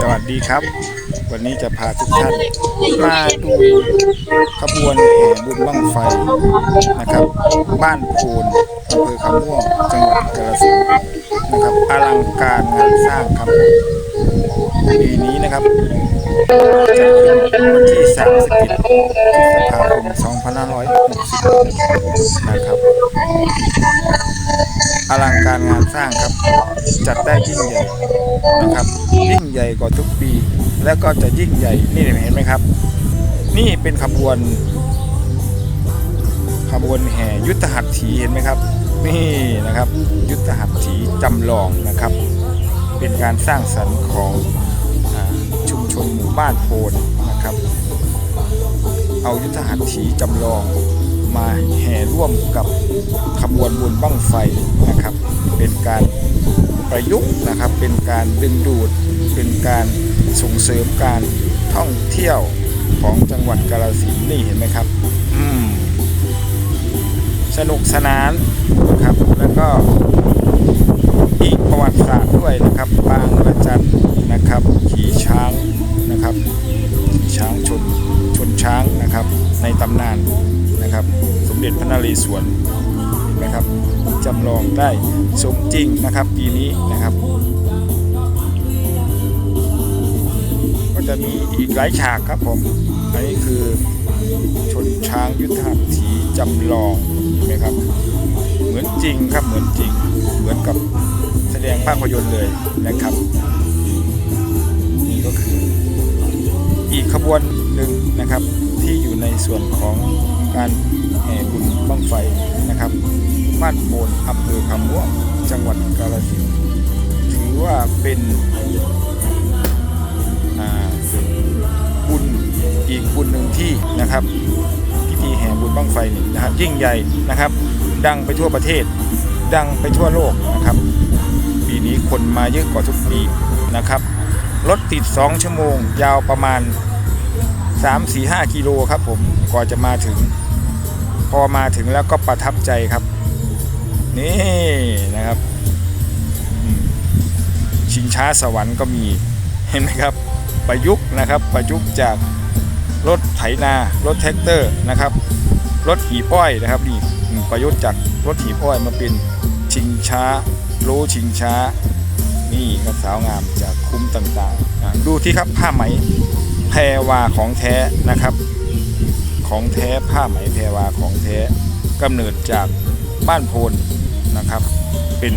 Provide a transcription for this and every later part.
สวัสดีครับ วันนี้จะพาทุกท่านมาดูขบวนแห่บุญบั้งไฟนะครับ บ้านโพนอำเภอคำม่วงจังหวัดกาฬสินธุ์นะครับอลังการงานสร้างครับปีนี้นะครับจะขึ้นวันที่31พฤษภาคม2560นะครับ อลังการงานสร้างครับ จัดได้ยิ่งใหญ่นะครับ ยิ่งใหญ่กว่าทุกปี แล้วก็จะยิ่งใหญ่นี่เห็นไหมครับ นี่เป็นขบวน ขบวนแห่ยุทธหัตถีเห็นไหมครับ นี่นะครับ ยุทธหัตถีจำลองนะครับ เป็นการสร้างสรรค์ของอชุมชนหมู่บ้านโพนนะครับ เอายุทธหัตถีจำลอง มาแห่ร่วมกับขบวนบุญบั้งไฟนะครับ เป็นการประยุกต์นะครับ เป็นการดึงดูด เป็นการส่งเสริมการท่องเที่ยวของจังหวัดกาฬสินธุ์นี่เห็นไหมครับ อืม สนุกสนานนะครับ แล้วก็อีกประวัติศาสตร์ด้วยนะครับ บางระจันนะครับ ขี่ช้างนะครับ ช้างชนชนช้างนะครับ ในตำนานนะครับ สมเด็จพระนเรศวรนไหมครับจำลองได้สมจริงนะครับปีนี้นะครับ ก็จะมีอีกหลายฉากครับผมอันนี้คือชนช้างยุทธหัตถีจำลองเห็นไหมครับ เหมือนจริงครับเหมือนจริง เหมือนกับแสดงภาพยนตร์เลยนะครับ นี่ก็คือ อีกขบวนหนึ่งนะครับที่อยู่ในส่วนของการแห่บุญบั้งไฟนะครับบ้านโพนอำเภอคำม่วงจังหวัดกาฬสินธุ์ถือว่าเป็นอ่าบุญอีกบุญหนึ่งที่นะครับพิธีแห่บุญบั้งไฟนี่นะครับยิ่งใหญ่นะครับ ดังไปทั่วประเทศ ดังไปทั่วโลกนะครับ ปีนี้คนมาเยอะกว่าทุกปีนะครับ รถติด 2 ชั่วโมง ยาวประมาณ 3 4 5 กิโลครับผมกว่าจะมาถึง พอมาถึงแล้วก็ประทับใจครับ นี่นะครับชิงช้าสวรรค์ก็มีเห็นไหมครับ ประยุกต์นะครับประยุกต์จากรถไถนา รถแท็กเตอร์นะครับรถหีบอ้อยนะครับนี่ประยุกต์จากรถหีบอ้อยมาเป็นชิงช้าโลชิงช้า นี่ครับสาวงามจาก ต่างๆ ดูที่ครับผ้าไหมแพรวาของแท้นะครับ ของแท้ผ้าไหมแพรวาของแท้กำเนิดจากบ้านโพนนะครับ เป็น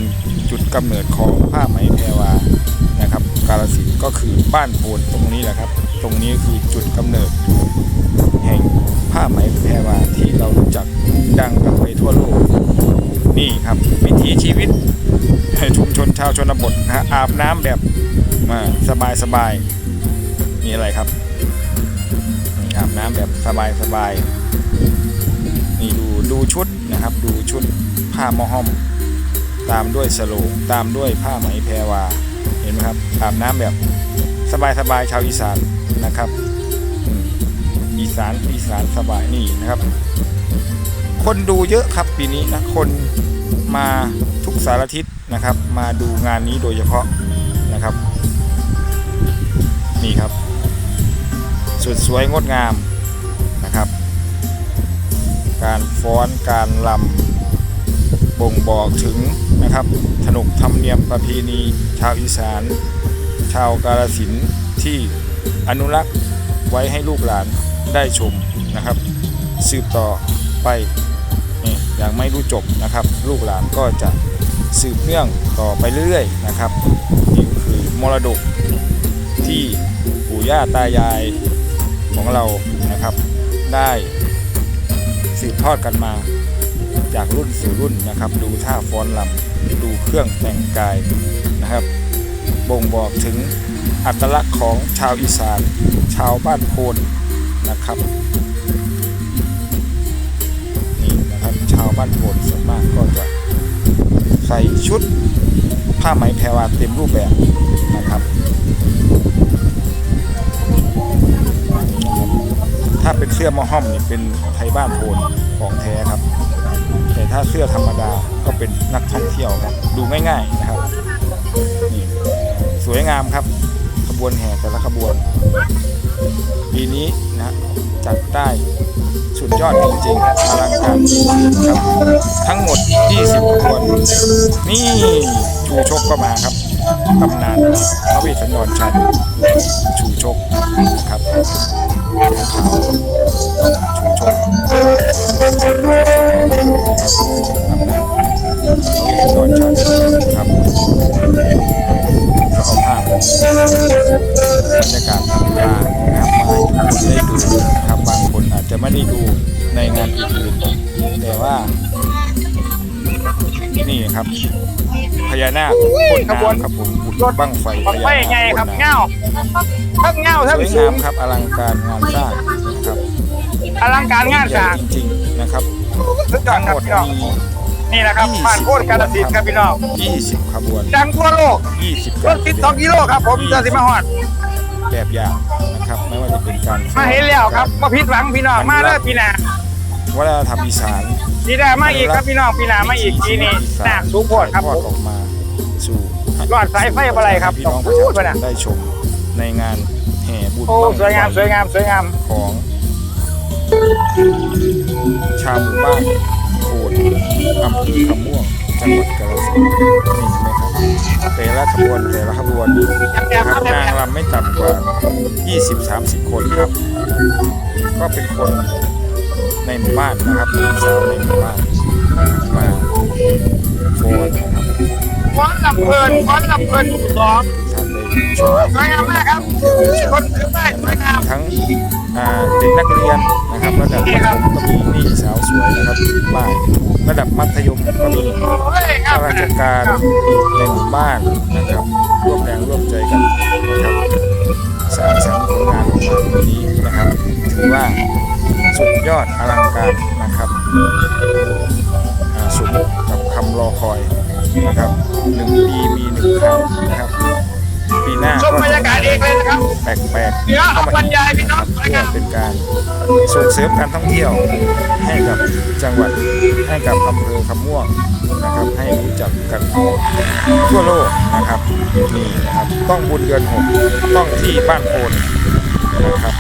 จุดกำเนิดของผ้าไหมแพรวานะครับ กาลสินธุ์ก็คือบ้านโพนตรงนี้แหละครับ ตรงนี้คือจุดกำเนิดแห่งผ้าไหมแพรวาที่เรารู้จักดังกันไปทั่วโลก นี่ครับ วิถีชีวิตชุมชนชาวชนบทนะฮะอาบน้ำแบบมาสบายสบายๆมีอะไรครับนี่อาบน้ำแบบสบายสบายๆนี่ดูดูชุดนะครับดูชุดผ้ามอห้อม ตามด้วยสโลงตามด้วยผ้าไหมแพรวาเห็นไหมครับอาบน้ำแบบสบายสบายๆชาวอีสานนะครับอีสานอีสานสบายนี่นะครับ คนดูเยอะครับปีนี้นะคนมาทุกสารทิศนะครับ มาดูงานนี้โดยเฉพาะนะครับ นี่ครับสุดสวยงดงามนะครับ การฟ้อนการลำบ่งบอกถึงนะครับขนบธรรมเนียมประเพณีชาวอีสาน ชาวกาลสินที่อนุรักษ์ไว้ให้ลูกหลานได้ชมนะครับ สืบต่อไป อย่างไม่รู้จบนะครับ ลูกหลานก็จะสืบเนื่องต่อไปเรื่อยๆนะครับนี่คือมรดกที่ปู่ย่าตายายของเรานะครับ ได้สืบทอดกันมาจากรุ่นสู่รุ่นนะครับ ดูท่าฟ้อนลำดูเครื่องแต่งกายนะครับ บ่งบอกถึงอัตลักษณ์ของชาวอีสาน ชาวบ้านโพนนะครับาวบ้านโพนส่วนมากก็จะใส่ชุดผ้าไหมแพรวาเต็มรูปแบบนะครับ ถ้าเป็นเสื้อมอห้อมนี่เป็นไทยบ้านโพนของแท้ครับ แต่ถ้าเสื้อธรรมดาก็เป็นนักท่องเที่ยวครับดูง่ายๆนะครับนี่สวยงามครับขบวนแห่แต่ละขบวน ปีนี้นะจัดได้ สุดยอดจริงๆอลังการจริงๆครับ ทั้งหมด 20ขบวนนี่ชูชกก็มาครับตำนานพระเวสสันดรชัยชูชกครับชูชกตำนานพระเวสสันดรชัยครับก็เอาภาพบรรยากาศต่างๆนะครับมาให้ทุกคนได้ดู ไม่ได้ดูในงานอื่นๆแต่ว่า นี่ครับพญานาคพ่นน้ำครับผมบุญบั้งไฟพบังญาไฟนาคไงครับพ่นน้เงาทั้งเงาำทั้งสวยสูงางมครับอลังการงานสร้างนะครับอลังการงานใหญ่สร้างจริงๆนะครับสุดยอทั้ดงคหรับมดพี่น้องมีนี่แหละครับบ้านโคตรกาฬสินธุ์ครับพี่น้อง20ขบวนดังทั่วโลก20รถติดสองกิโลครับผมเจอสิมาฮอดแบบอย่าง เป็นการมาเห็นแล้วครับมาผิดหวังพี่น้องมาเด้อพี่นาวัฒนธรรมอีสานปีหน้ามาอีกครับพี่น้องปีหน้ามาอีกปีนี้หนักสูงโพดครับถ่ายทผอดมออกมาสู่รอดสายไฟอะไรครับพี่น้องประชาชนได้ชมในงานแห่บุญโอ้บั้งไฟสวยงามสวยงามสวยงามของ 20-30 คนครับ ก็เป็นคนในหมู่บ้านนะครับเป็นสาวในหมู่บ้านมาโฟนนะครับฟ้อนลำเพลินฟ้อนลำเพลินสองท่านได้ชมสวยงามมากครับคนถือป้ายสวยงามทั้งอ่าเด็กนักเรียนนะครับระดับประถมก็มีนี่สาวสวยนะครับบ้านระดับมัธยมก็มีโอ้ยครัข้าบราชการในหมู่บ้านนะครับร่วมแรงร่วมใจกันนะครับ สร้างสรรค์ผลงานออกมาแบบนี้นะครับ ถือว่าสุดยอดอลังการนะครับสมกับคำรอคอยนะครับหนึ่งปีมีหนึ่งครั้งนะครับ ปีหน้าชมก็บรรจะยากาศเองเลยนะครับ แปลกๆเดี๋ยวเอาบรรยายพี่น้องเพื่อเป็นการส่งเสริมการท่องเที่ยว ให้กับจังหวัดให้กับอำเภอคำม่วงนะครับให้รู้จักกันทั่วโลกนะครับนี่นะครับต้องบุญเดือนหกต้องที่บ้านโพนนะครับ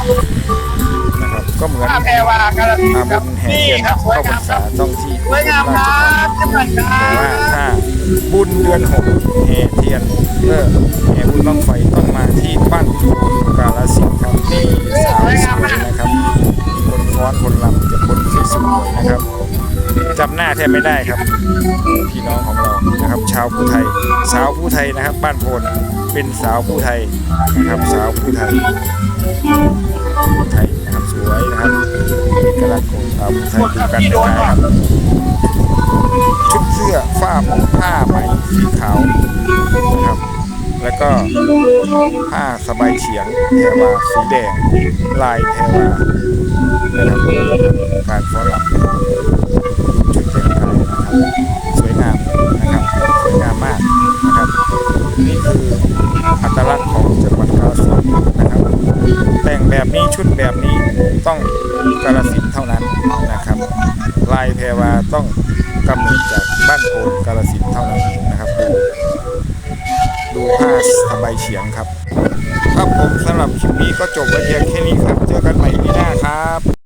นะครับ ก็เหมือนข้าแพรวากาลสินอาธุ์คบุรับญแห่นี่เทียนครับสวยเข้าพรงารมคษารับต้องที่สวยงามครารัชการบจังหวัดครัแต่ว่าบถ้าบุญเดือนหกแห่เทียนเลิกแห่บุญบั้งไฟต้องมาที่บ้านพิบูลกาลสินธุ์ครับนี่สาวสวยนะครับ คนฟ้อนคนรำจะคนสวยๆนะครับจำหน้าแทบไม่ได้ครับ พี่น้องของเรานะครับ ชาวผู้ไทย สาวผู้ไทยนะครับ บ้านโพนเป็นสาวผู้ไทยนะครับ สาวผู้ไทยผู้ไทยนะครับ สวยนะครับเอกลักษณ์ของสาวไทยดูกันนะครับชุดเสื้อฝ้าผ้าไหมสีขาวนะครับ แล้วก็ผ้าสบายเฉียงแพรวาสีแดง ลายแพรวานะครับการฟ้อนรำชุดแต่งกายนะครับสวยงามนะครับสวยงามมากนะครับนี่คืออัตลักษณ์ของ แบบนี้ชุดแบบนี้ต้องกาลสินเท่านั้นนะครับ ลายแพรวาต้องกำเนิดจากบ้านโพนกาลสินเท่านั้นนะครับ ดูดูผ้าสบายเฉียงครับ ครับผมสำหรับคลิปนี้ก็จบไว้เพียงแค่นี้ครับ เจอกันใหม่ที่หน้าครับ